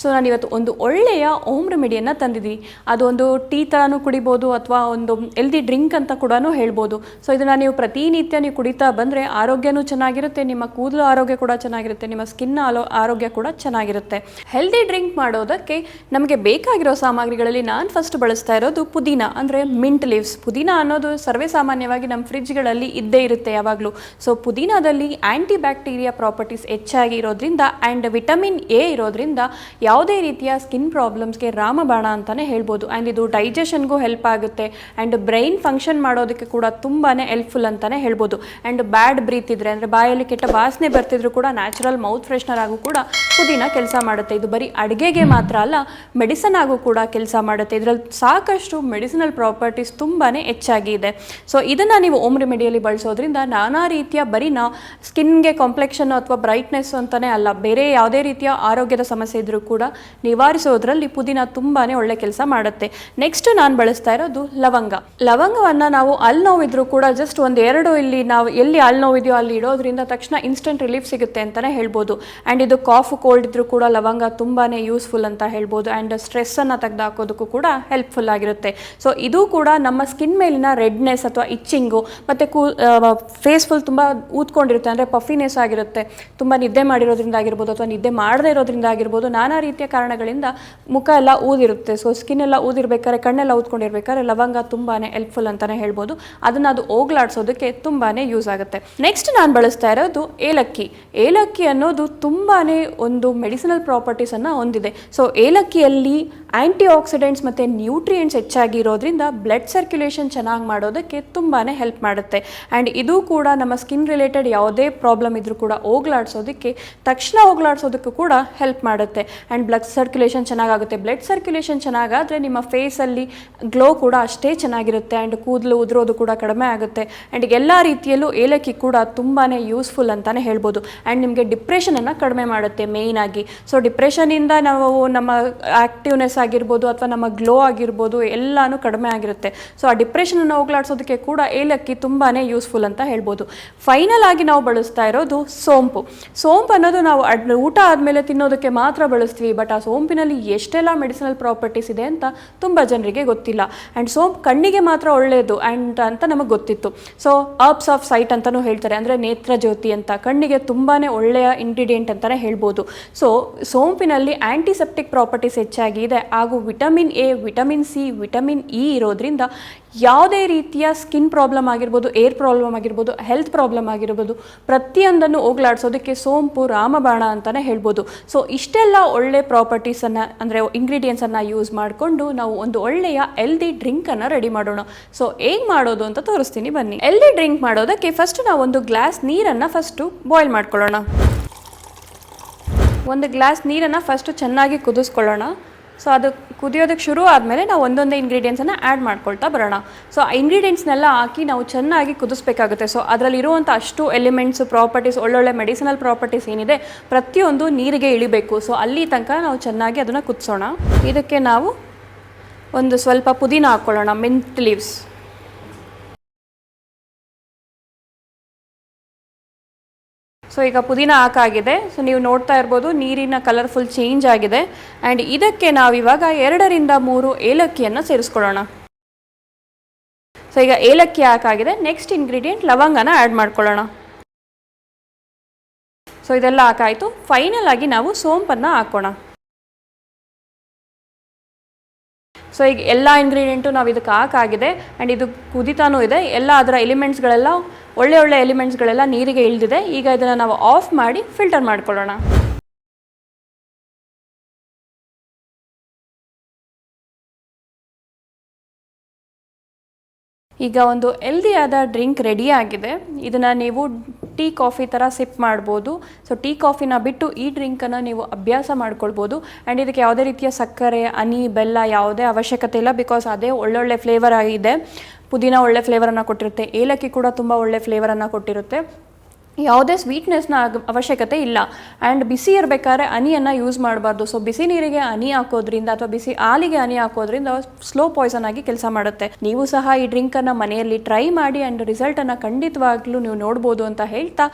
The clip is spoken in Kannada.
ಸೊ ನಾನು ಇವತ್ತು ಒಂದು ಒಳ್ಳೆಯ ಓಮ್ ರೆಮಿಡಿಯನ್ನು ತಂದಿದ್ದೀನಿ. ಅದು ಒಂದು ಟೀ ಥರನೂ ಕುಡಿಬೋದು ಅಥವಾ ಒಂದು ಹೆಲ್ದಿ ಡ್ರಿಂಕ್ ಅಂತ ಕೂಡ ಹೇಳ್ಬೋದು. ಸೊ ಇದನ್ನು ನೀವು ಪ್ರತಿನಿತ್ಯ ನೀವು ಕುಡಿತಾ ಬಂದರೆ ಆರೋಗ್ಯನೂ ಚೆನ್ನಾಗಿರುತ್ತೆ, ನಿಮ್ಮ ಕೂದಲು ಆರೋಗ್ಯ ಕೂಡ ಚೆನ್ನಾಗಿರುತ್ತೆ, ನಿಮ್ಮ ಸ್ಕಿನ್ ಆಲೋ ಆರೋಗ್ಯ ಕೂಡ ಚೆನ್ನಾಗಿರುತ್ತೆ. ಹೆಲ್ದಿ ಡ್ರಿಂಕ್ ಮಾಡೋದಕ್ಕೆ ನಮಗೆ ಬೇಕಾಗಿರೋ ಸಾಮಗ್ರಿಗಳಲ್ಲಿ ನಾನು ಫಸ್ಟ್ ಬಳಸ್ತಾ ಇರೋದು ಪುದೀನ, ಅಂದರೆ ಮಿಂಟ್ ಲೀವ್ಸ್ ಪುದೀನ ಅನ್ನೋದು ಸರ್ವೇ ಸಾಮಾನ್ಯವಾಗಿ ನಮ್ಮ ಫ್ರಿಡ್ಜ್ಗಳಲ್ಲಿ ಇದ್ದೇ ಇರುತ್ತೆ ಯಾವಾಗಲೂ. ಸೊ ಪುದೀನದಲ್ಲಿ ಆ್ಯಂಟಿ ಬ್ಯಾಕ್ಟೀರಿಯಾ ಪ್ರಾಪರ್ಟೀಸ್ ಹೆಚ್ಚಾಗಿ ಇರೋದ್ರಿಂದ ಆ್ಯಂಡ್ ವಿಟಮಿನ್ ಎ ಇರೋದ್ರಿಂದ ಯಾವುದೇ ರೀತಿಯ ಸ್ಕಿನ್ ಪ್ರಾಬ್ಲಮ್ಸ್ಗೆ ರಾಮಬಾಣ ಅಂತಲೇ ಹೇಳ್ಬೋದು. ಆ್ಯಂಡ್ ಇದು ಡೈಜೆಷನ್ಗೂ ಹೆಲ್ಪ್ ಆಗುತ್ತೆ. ಆ್ಯಂಡ್ ಬ್ರೈನ್ ಫಂಕ್ಷನ್ ಮಾಡೋದಕ್ಕೆ ಕೂಡ ತುಂಬಾ ಹೆಲ್ಪ್ಫುಲ್ ಅಂತಲೇ ಹೇಳ್ಬೋದು. ಆ್ಯಂಡ್ ಬ್ಯಾಡ್ ಬ್ರೀತ್ ಇದ್ದರೆ ಅಂದರೆ ಬಾಯಲ್ಲಿ ಕೆಟ್ಟ ವಾಸನೆ ಬರ್ತಿದ್ರು ಕೂಡ ನ್ಯಾಚುರಲ್ ಮೌತ್ ಫ್ರೆಶ್ನರ್ ಆಗು ಕೂಡ ಪುದೀನ ಕೆಲಸ ಮಾಡುತ್ತೆ. ಇದು ಬರೀ ಅಡುಗೆಗೆ ಮಾತ್ರ ಅಲ್ಲ ಮೆಡಿಸನ್ ಆಗು ಕೂಡ ಕೆಲಸ ಮಾಡುತ್ತೆ. ಇದರಲ್ಲಿ ಸಾಕಷ್ಟು ಮೆಡಿಸಿನಲ್ ಪ್ರಾಪರ್ಟೀಸ್ ತುಂಬಾ ಹೆಚ್ಚಾಗಿ ಇದೆ. ಸೊ ಇದನ್ನು ನೀವು ಓಮ್ ರೆಮಿಡಿಯಲ್ಲಿ ಬಳಸೋದ್ರಿಂದ ನಾನಾ ರೀತಿಯ ಬರೀ ನಾ ಸ್ಕಿನ್ಗೆ ಕಾಂಪ್ಲೆಕ್ಷನ್ ಅಥವಾ ಬ್ರೈಟ್ನೆಸ್ ಅಂತಲೇ ಅಲ್ಲ, ಬೇರೆ ಯಾವುದೇ ರೀತಿಯ ಆರೋಗ್ಯದ ಸಮಸ್ಯೆ ಇದ್ದರೂ ಕೂಡ ನಿವಾರಿಸೋದ್ರಲ್ಲಿ ಪುದೀನ ತುಂಬಾ ಒಳ್ಳೆ ಕೆಲಸ ಮಾಡುತ್ತೆ. ನೆಕ್ಸ್ಟ್ ನಾನು ಬಳಸ್ತಾ ಇರೋದು ಲವಂಗ. ಲವಂಗವನ್ನ ನಾವು ಅಲ್ಲಿ ನೋವಿದ್ರೂ ಕೂಡ ಜಸ್ಟ್ ಒಂದು ಎರಡು ಇಲ್ಲಿ ನಾವು ಎಲ್ಲಿ ಅಲ್ಲಿ ನೋವಿದೆಯೋ ಅಲ್ಲಿ ಇಡೋದ್ರಿಂದ ತಕ್ಷಣ ಇನ್ಸ್ಟೆಂಟ್ ರಿಲೀಫ್ ಸಿಗುತ್ತೆ ಅಂತಾನೆ ಹೇಳ್ಬೋದು. ಆ್ಯಂಡ್ ಇದು ಕಾಫ್ ಕೋಲ್ಡ್ ಇದ್ರೂ ಕೂಡ ಲವಂಗ ತುಂಬಾ ಯೂಸ್ಫುಲ್ ಅಂತ ಹೇಳ್ಬೋದು. ಆ್ಯಂಡ್ ಸ್ಟ್ರೆಸ್ಸನ್ನು ತೆಗೆದುಹಾಕೋದಕ್ಕೂ ಕೂಡ ಹೆಲ್ಪ್ಫುಲ್ ಆಗಿರುತ್ತೆ. ಸೊ ಇದು ಕೂಡ ನಮ್ಮ ಸ್ಕಿನ್ ಮೇಲಿನ ರೆಡ್ನೆಸ್ ಅಥವಾ ಇಚ್ಚಿಂಗು ಮತ್ತು ಫೇಸ್ ಫುಲ್ ತುಂಬ ಊದ್ಕೊಂಡಿರುತ್ತೆ. ಅಂದರೆ ಪಫಿನೆಸ್ ಆಗಿರುತ್ತೆ. ತುಂಬ ನಿದ್ದೆ ಮಾಡಿರೋದ್ರಿಂದ ಆಗಿರ್ಬೋದು ಅಥವಾ ನಿದ್ದೆ ಮಾಡದೇ ಇರೋದ್ರಿಂದ ಆಗಿರ್ಬೋದು ನಾನಾ ರೀತಿಯ ಕಾರಣಗಳಿಂದ ಮುಖ ಎಲ್ಲ ಊದಿರುತ್ತೆ. ಸೊ ಸ್ಕಿನ್ ಎಲ್ಲ ಊದಿರ್ಬೇಕಾದ್ರೆ, ಕಣ್ಣೆಲ್ಲ ಊದ್ಕೊಂಡಿರ್ಬೇಕಾದ್ರೆ ಲವಂಗ ತುಂಬಾ ಹೆಲ್ಪ್ಫುಲ್ ಅಂತಲೇ ಹೇಳ್ಬೋದು. ಅದನ್ನು ಅದು ಹೋಗ್ಲಾಡ್ಸೋದಕ್ಕೆ ತುಂಬಾ ಯೂಸ್ ಆಗುತ್ತೆ. ನೆಕ್ಸ್ಟ್ ನಾನು ಬಳಸ್ತಾ ಇರೋದು ಏಲಕ್ಕಿ. ಏಲಕ್ಕಿ ಅನ್ನೋದು ತುಂಬಾ ಒಂದು ಮೆಡಿಸಿನಲ್ ಪ್ರಾಪರ್ಟೀಸನ್ನು ಹೊಂದಿದೆ. ಸೊ ಏಲಕ್ಕಿಯಲ್ಲಿ ಆ್ಯಂಟಿ ಆಕ್ಸಿಡೆಂಟ್ಸ್ ಮತ್ತು ನ್ಯೂಟ್ರಿಯೆಂಟ್ಸ್ ಹೆಚ್ಚಾಗಿ ಇರೋದ್ರಿಂದ ಬ್ಲಡ್ ಸರ್ಕ್ಯುಲೇಷನ್ ಚೆನ್ನಾಗಿ ಮಾಡೋದಕ್ಕೆ ತುಂಬಾ ಹೆಲ್ಪ್ ಮಾಡುತ್ತೆ. ಆ್ಯಂಡ್ ಇದು ಕೂಡ ನಮ್ಮ ಸ್ಕಿನ್ ರಿಲೇಟೆಡ್ ಯಾವುದೇ ಪ್ರಾಬ್ಲಮ್ ಇದ್ರೂ ಕೂಡ ಹೋಗ್ಲಾಡ್ಸೋದಕ್ಕೆ, ತಕ್ಷಣ ಹೋಗ್ಲಾಡ್ಸೋದಕ್ಕೂ ಕೂಡ ಹೆಲ್ಪ್ ಮಾಡುತ್ತೆ. ಆ್ಯಂಡ್ ಬ್ಲಡ್ ಸರ್ಕ್ಯುಲೇಷನ್ ಚೆನ್ನಾಗಾಗುತ್ತೆ. ಬ್ಲಡ್ ಸರ್ಕ್ಯುಲೇಷನ್ ಚೆನ್ನಾಗಾದರೆ ನಿಮ್ಮ ಫೇಸಲ್ಲಿ ಗ್ಲೋ ಕೂಡ ಅಷ್ಟೇ ಚೆನ್ನಾಗಿರುತ್ತೆ ಆ್ಯಂಡ್ ಕೂದಲು ಉದುರೋದು ಕೂಡ ಕಡಿಮೆ ಆಗುತ್ತೆ. ಆ್ಯಂಡ್ ಎಲ್ಲ ರೀತಿಯಲ್ಲೂ ಏಲಕ್ಕಿ ಕೂಡ ತುಂಬಾ ಯೂಸ್ಫುಲ್ ಅಂತಲೇ ಹೇಳ್ಬೋದು. ಆ್ಯಂಡ್ ನಿಮಗೆ ಡಿಪ್ರೆಷನನ್ನು ಕಡಿಮೆ ಮಾಡುತ್ತೆ ಮೇಯ್ನಾಗಿ ಸೊ ಡಿಪ್ರೆಷನಿಂದ ನಾವು ನಮ್ಮ ಆ್ಯಕ್ಟಿವ್ನೆಸ್ ಆಗಿರ್ಬೋದು ಅಥವಾ ನಮ್ಮ ಗ್ಲೋ ಆಗಿರ್ಬೋದು ಎಲ್ಲಾನು ಕಡಿಮೆ ಆಗಿರುತ್ತೆ. ಸೊ ಆ ಡಿಪ್ರೆಷನನ್ನು ಹೋಗ್ಲಾಡ್ಸೋದಕ್ಕೆ ಕೂಡ ಏಲಕ್ಕಿ ತುಂಬಾ ಯೂಸ್ಫುಲ್ ಅಂತ ಹೇಳ್ಬೋದು. ಫೈನಲ್ ಆಗಿ ನಾವು ಬಳಸ್ತಾ ಇರೋದು ಸೋಂಪು. ಸೋಂಪು ಅನ್ನೋದು ನಾವು ಊಟ ಆದಮೇಲೆ ತಿನ್ನೋದಕ್ಕೆ ಮಾತ್ರ ಬಳಸ್ತೀವಿ. ಬಟ್ ಆ ಸೋಂಪಿನಲ್ಲಿ ಎಷ್ಟೆಲ್ಲ ಮೆಡಿಸಿನಲ್ ಪ್ರಾಪರ್ಟೀಸ್ ಇದೆ ಅಂತ ತುಂಬ ಜನರಿಗೆ ಗೊತ್ತಿಲ್ಲ. ಆ್ಯಂಡ್ ಸೋಂಪ್ ಕಣ್ಣಿಗೆ ಮಾತ್ರ ಒಳ್ಳೆಯದು ಆ್ಯಂಡ್ ಅಂತ ನಮಗೆ ಗೊತ್ತಿತ್ತು. ಸೊ ಅರ್ಬ್ಸ್ ಆಫ್ ಸೈಟ್ ಅಂತಲೂ ಹೇಳ್ತಾರೆ. ಅಂದರೆ ನೇತ್ರ ಜ್ಯೋತಿ ಅಂತ. ಕಣ್ಣಿಗೆ ತುಂಬಾ ಒಳ್ಳೆಯ ಇಂಗ್ರೀಡಿಯೆಂಟ್ ಅಂತಲೇ ಹೇಳ್ಬೋದು. ಸೊ ಸೋಂಪಿನಲ್ಲಿ ಆ್ಯಂಟಿಸೆಪ್ಟಿಕ್ ಪ್ರಾಪರ್ಟೀಸ್ ಹೆಚ್ಚಾಗಿ ಇದೆ. ಹಾಗೂ vitamin A vitamin C vitamin E ಇರೋದ್ರಿಂದ ಯಾವುದೇ ರೀತಿಯ ಸ್ಕಿನ್ ಪ್ರಾಬ್ಲಮ್ ಆಗಿರ್ಬೋದು ಏರ್ ಪ್ರಾಬ್ಲಮ್ ಆಗಿರ್ಬೋದು ಹೆಲ್ತ್ ಪ್ರಾಬ್ಲಮ್ ಆಗಿರ್ಬೋದು, ಪ್ರತಿಯೊಂದನ್ನು ಹೋಗ್ಲಾಡ್ಸೋದಕ್ಕೆ ಸೋಂಪು, ರಾಮಬಾಣ ಅಂತಲೇ ಹೇಳ್ಬೋದು. ಸೊ ಇಷ್ಟೆಲ್ಲ ಒಳ್ಳೆ ಪ್ರಾಪರ್ಟೀಸನ್ನು ಅಂದರೆ ಇಂಗ್ರೀಡಿಯೆಂಟ್ಸನ್ನು ಯೂಸ್ ಮಾಡಿಕೊಂಡು ನಾವು ಒಂದು ಒಳ್ಳೆಯ ಎಲ್ದಿ ಡ್ರಿಂಕನ್ನು ರೆಡಿ ಮಾಡೋಣ. ಸೊ ಹೇಗೆ ಮಾಡೋದು ಅಂತ ತೋರಿಸ್ತೀನಿ, ಬನ್ನಿ. ಎಲ್ದಿ ಡ್ರಿಂಕ್ ಮಾಡೋದಕ್ಕೆ ಫಸ್ಟ್ ನಾವು ಒಂದು ಗ್ಲಾಸ್ ನೀರನ್ನು ಫಸ್ಟು ಬಾಯ್ಲ್ ಮಾಡ್ಕೊಳ್ಳೋಣ. ಒಂದು ಗ್ಲಾಸ್ ನೀರನ್ನು ಫಸ್ಟು ಚೆನ್ನಾಗಿ ಕುದಿಸ್ಕೊಳ್ಳೋಣ. ಸೊ ಅದು ಕುದಿಯೋದಕ್ಕೆ ಶುರು ಆದಮೇಲೆ ನಾವು ಒಂದೊಂದೇ ಇಂಗ್ರೀಡಿಯೆಂಟ್ಸನ್ನು ಆ್ಯಡ್ ಮಾಡ್ಕೊಳ್ತಾ ಬರೋಣ. ಸೊ ಆ ಇಂಗ್ರೀಡಿಯೆಂಟ್ಸ್ನೆಲ್ಲ ಹಾಕಿ ನಾವು ಚೆನ್ನಾಗಿ ಕುದಿಸ್ಬೇಕಾಗುತ್ತೆ. ಸೊ ಅದರಲ್ಲಿರುವಂಥ ಅಷ್ಟು ಎಲಿಮೆಂಟ್ಸ್ ಪ್ರಾಪರ್ಟೀಸ್ ಒಳ್ಳೊಳ್ಳೆ ಮೆಡಿಸಿನಲ್ ಪ್ರಾಪರ್ಟೀಸ್ ಏನಿದೆ ಪ್ರತಿಯೊಂದು ನೀರಿಗೆ ಇಳಿಬೇಕು. ಸೊ ಅಲ್ಲಿ ತನಕ ನಾವು ಚೆನ್ನಾಗಿ ಅದನ್ನು ಕುದಿಸೋಣ. ಇದಕ್ಕೆ ನಾವು ಒಂದು ಸ್ವಲ್ಪ ಪುದೀನ ಹಾಕ್ಕೊಳ್ಳೋಣ ಮಿಂಟ್ ಲೀವ್ಸ್ ಸೊ ಈಗ ಪುದೀನ ಹಾಕಾಗಿದೆ ಸೊ ನೀವು ನೋಡ್ತಾ ಇರ್ಬೋದು, ನೀರಿನ ಕಲರ್ಫುಲ್ ಚೇಂಜ್ ಆಗಿದೆ. ಆ್ಯಂಡ್ ಇದಕ್ಕೆ ನಾವಿವಾಗ ಎರಡರಿಂದ ಮೂರು ಏಲಕ್ಕಿಯನ್ನು ಸೇರಿಸ್ಕೊಳ್ಳೋಣ. ಸೊ ಈಗ ಏಲಕ್ಕಿ ಹಾಕಾಗಿದೆ ನೆಕ್ಸ್ಟ್ ಇಂಗ್ರೀಡಿಯೆಂಟ್ ಲವಂಗನ ಆ್ಯಡ್ ಮಾಡ್ಕೊಳ್ಳೋಣ. ಸೊ ಇದೆಲ್ಲ ಹಾಕಾಯಿತು ಫೈನಲ್ ಆಗಿ ನಾವು ಸೋಂಪನ್ನು ಹಾಕೋಣ. ಸೊ ಈಗ ಎಲ್ಲ ಇಂಗ್ರೀಡಿಯೆಂಟು ನಾವು ಇದಕ್ಕೆ ಹಾಕಾಗಿದೆ ಆ್ಯಂಡ್ ಇದು ಕುದಿತಾನೂ ಇದೆ. ಎಲ್ಲ ಅದರ ಎಲಿಮೆಂಟ್ಸ್ಗಳೆಲ್ಲ ಒಳ್ಳೆ ಒಳ್ಳೆ ಎಲಿಮೆಂಟ್ಸ್ಗಳೆಲ್ಲ ನೀರಿಗೆ ಇಳಿದಿದೆ. ಈಗ ಇದನ್ನು ನಾವು ಆಫ್ ಮಾಡಿ ಫಿಲ್ಟರ್ ಮಾಡ್ಕೊಳ್ಳೋಣ. ಈಗ ಒಂದು ಹೆಲ್ದಿಯಾದ ಡ್ರಿಂಕ್ ರೆಡಿ ಆಗಿದೆ. ಇದನ್ನು ನೀವು ಟೀ, ಕಾಫಿ ಥರ ಸಿಪ್ ಮಾಡ್ಬೋದು. ಸೊ ಟೀ, ಕಾಫಿನ ಬಿಟ್ಟು ಈ ಡ್ರಿಂಕನ್ನು ನೀವು ಅಭ್ಯಾಸ ಮಾಡ್ಕೊಳ್ಬೋದು. ಆ್ಯಂಡ್ ಇದಕ್ಕೆ ಯಾವುದೇ ರೀತಿಯ ಸಕ್ಕರೆ, ಹನಿ, ಬೆಲ್ಲ ಯಾವುದೇ ಅವಶ್ಯಕತೆ ಇಲ್ಲ. ಬಿಕಾಸ್ ಅದೇ ಒಳ್ಳೊಳ್ಳೆ ಫ್ಲೇವರ್ ಆಗಿದೆ. ಪುದೀನ ಒಳ್ಳೆ ಫ್ಲೇವರನ್ನು ಕೊಟ್ಟಿರುತ್ತೆ. ಏಲಕ್ಕಿ ಕೂಡ ತುಂಬ ಒಳ್ಳೆ ಫ್ಲೇವರನ್ನು ಕೊಟ್ಟಿರುತ್ತೆ. ಯಾವುದೇ ಸ್ವೀಟ್ನೆಸ್ನ ಅವಶ್ಯಕತೆ ಇಲ್ಲ. ಆ್ಯಂಡ್ ಬಿಸಿ ಇರಬೇಕಾದ್ರೆ ಹನಿಯನ್ನು ಯೂಸ್ ಮಾಡಬಾರ್ದು. ಸೊ ಬಿಸಿ ನೀರಿಗೆ ಹನಿ ಹಾಕೋದ್ರಿಂದ ಅಥವಾ ಬಿಸಿ ಹಾಲಿಗೆ ಹನಿ ಹಾಕೋದ್ರಿಂದ ಸ್ಲೋ ಪಾಯ್ಸನ್ ಆಗಿ ಕೆಲಸ ಮಾಡುತ್ತೆ. ನೀವು ಸಹ ಈ ಡ್ರಿಂಕನ್ನು ಮನೆಯಲ್ಲಿ ಟ್ರೈ ಮಾಡಿ ಆ್ಯಂಡ್ ರಿಸಲ್ಟನ್ನು ಖಂಡಿತವಾಗ್ಲೂ ನೀವು ನೋಡ್ಬೋದು ಅಂತ ಹೇಳ್ತಾ